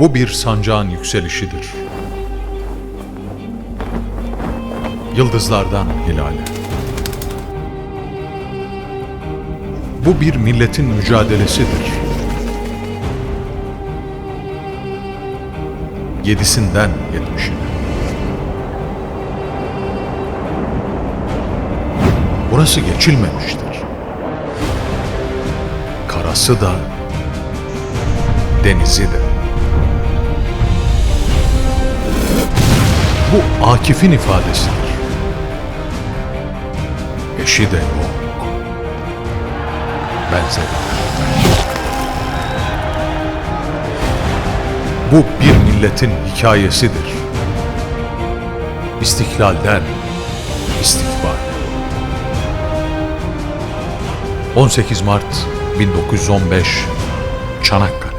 Bu bir sancağın yükselişidir. Yıldızlardan hilale. Bu bir milletin mücadelesidir. Yedisinden yetmişine. Burası geçilmemiştir. Karası da, denizi de. Bu Akif'in ifadesidir. Eşi de yok. Benzeri. Bu bir milletin hikayesidir. İstiklalden istikbal. 18 Mart 1915 Çanakkale